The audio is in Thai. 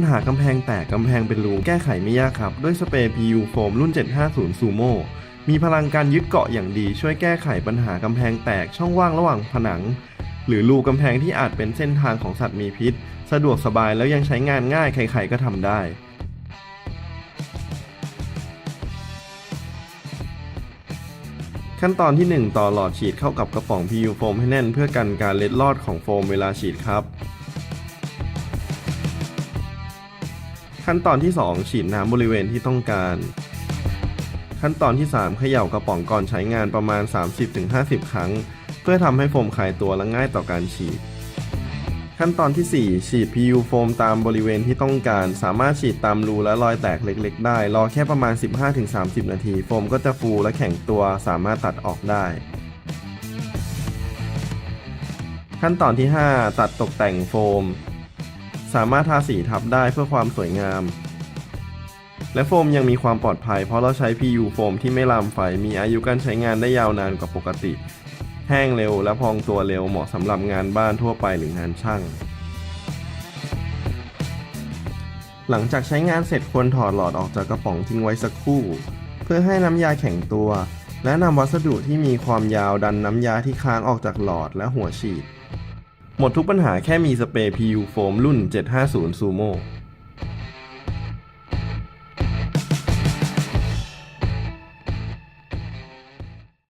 ปัญหากำแพงแตกกำแพงเป็นรูแก้ไขไม่ยากครับ ด้วยสเปรย์ PU โฟมรุ่น 750 Sumo มีพลังการยึดเกาะอย่างดี ช่วยแก้ไขปัญหากำแพงแตกช่องว่างระหว่างผนัง หรือรูกำแพงที่อาจเป็นเส้นทางของสัตว์มีพิษ สะดวกสบายแล้วยังใช้งานง่ายใครๆก็ทำได้ขั้นตอนที่ 1 ต่อหลอดฉีดเข้ากับกระป๋อง PU โฟมให้แน่นเพื่อกันการเล็ดลอดของโฟมเวลาฉีดครับ ขั้นตอนที่ 2 ฉีดน้ำบริเวณที่ต้องการ ขั้นตอนที่ 3 เขย่ากระป๋องก่อนใช้งานประมาณ 30-50 ครั้ง เพื่อทำให้โฟมคลายตัวและง่ายต่อการฉีด ขั้นตอนที่ 4 ฉีด PU โฟมตามบริเวณที่ต้องการ สามารถฉีดตามรูและรอยแตกเล็ก ๆ ได้ รอแค่ประมาณ 15-30 นาที โฟมก็จะฟูและแข็งตัวสามารถตัดออกได้ขั้นตอนที่ 5 ตัดตกแต่งโฟม สามารถทาสีทับได้เพื่อความสวยงาม และโฟมยังมีความปลอดภัย เพราะเราใช้ PU โฟมที่ไม่ลามไฟมีอายุการใช้งานได้ยาวนานกว่าปกติ แห้งเร็วและพองตัวเร็วเหมาะสำหรับงานบ้านทั่วไปหรืองานช่าง หลังจากใช้งานเสร็จควรถอดหลอดออกจากกระป๋องทิ้งไว้สักครู่ เพื่อให้น้ำยาแข็งตัว และนำวัสดุที่มีความยาวดันน้ำยาที่ค้างออกจากหลอดและหัวฉีด หมดทุกปัญหาแค่มีสเปรย์ PU โฟมรุ่น 750 Sumo